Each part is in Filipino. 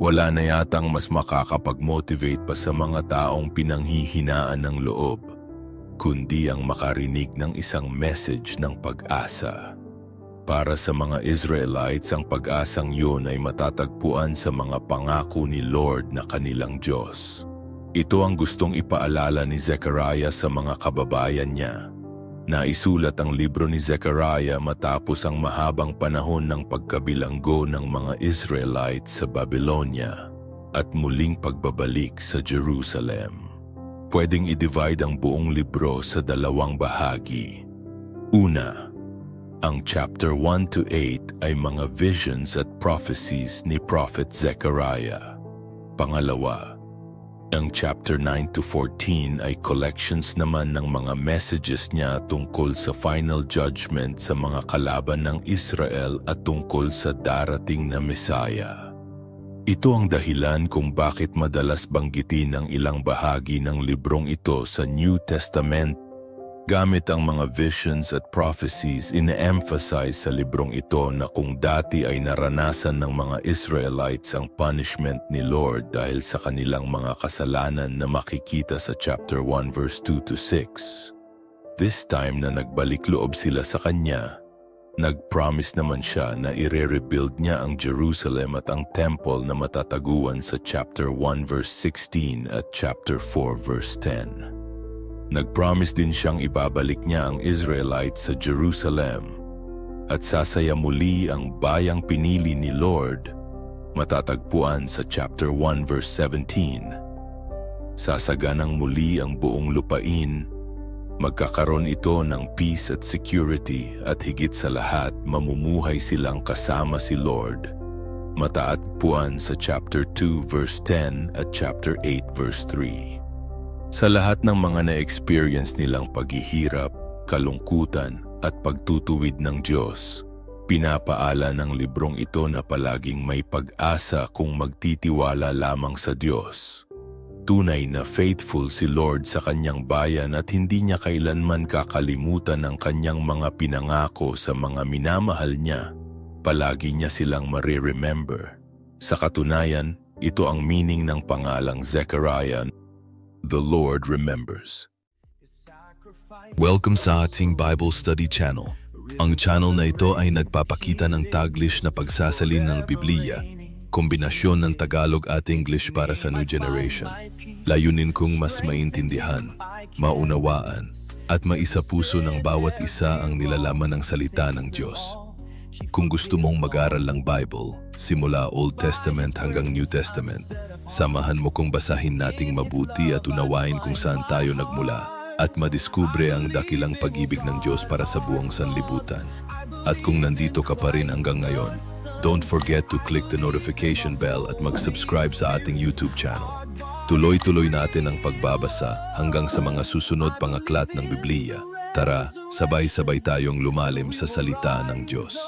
Wala na yatang mas makakapag-motivate pa sa mga taong pinanghihinaan ng loob, kundi ang makarinig ng isang message ng pag-asa. Para sa mga Israelites, ang pag-asang yun ay matatagpuan sa mga pangako ni Lord na kanilang Diyos. Ito ang gustong ipaalala ni Zechariah sa mga kababayan niya. Naisulat ang libro ni Zechariah matapos ang mahabang panahon ng pagkabilanggo ng mga Israelites sa Babylonia at muling pagbabalik sa Jerusalem. Pwedeng i-divide ang buong libro sa dalawang bahagi. Una, ang chapter 1 to 8 ay mga visions at prophecies ni Prophet Zechariah. Pangalawa, ang chapter 9 to 14 ay collections naman ng mga messages niya tungkol sa final judgment sa mga kalaban ng Israel at tungkol sa darating na Messiah. Ito ang dahilan kung bakit madalas banggitin ang ilang bahagi ng librong ito sa New Testament Gamit ang mga visions at prophecies, ine-emphasize sa librong ito na kung dati ay naranasan ng mga Israelites ang punishment ni Lord dahil sa kanilang mga kasalanan na makikita sa chapter 1 verse 2 to 6. This time na nagbalik loob sila sa Kanya, nag-promise naman siya na ire-rebuild niya ang Jerusalem at ang temple na matataguan sa chapter 1 verse 16 at chapter 4 verse 10. Nag-promise din siyang ibabalik niya ang Israelites sa Jerusalem at sasaya muli ang bayang pinili ni Lord matatagpuan sa chapter 1 verse 17. Sasaganang muli ang buong lupain, magkakaroon ito ng peace at security at higit sa lahat mamumuhay silang kasama si Lord. Mataatpuan sa chapter 2 verse 10 at chapter 8 verse 3. Sa lahat ng mga na-experience nilang paghihirap, kalungkutan at pagtutuwid ng Diyos, pinapaala ng librong ito na palaging may pag-asa kung magtitiwala lamang sa Diyos. Tunay na faithful si Lord sa kanyang bayan at hindi niya kailanman kakalimutan ang kanyang mga pinangako sa mga minamahal niya. Palagi niya silang mariremember. Sa katunayan, ito ang meaning ng pangalang Zechariah The Lord remembers. Welcome sa ating Bible Study Channel. Ang channel na ito ay nagpapakita ng Taglish na pagsasalin ng Biblia, kombinasyon ng Tagalog at English para sa new generation. Layunin kong mas maintindihan, maunawaan, at maisapuso ng bawat isa ang nilalaman ng salita ng Diyos. Kung gusto mong mag-aral ng Bible, simula Old Testament hanggang New Testament, samahan mo kong basahin nating mabuti at unawain kung saan tayo nagmula at madiskubre ang dakilang pag-ibig ng Diyos para sa buong sanlibutan. At kung nandito ka pa rin hanggang ngayon, don't forget to click the notification bell at mag-subscribe sa ating YouTube channel. Tuloy-tuloy natin ang pagbabasa hanggang sa mga susunod pang aklat ng Biblia. Tara, sabay-sabay tayong lumalim sa salita ng Diyos.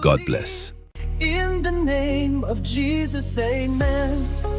God bless. In the name of Jesus, amen.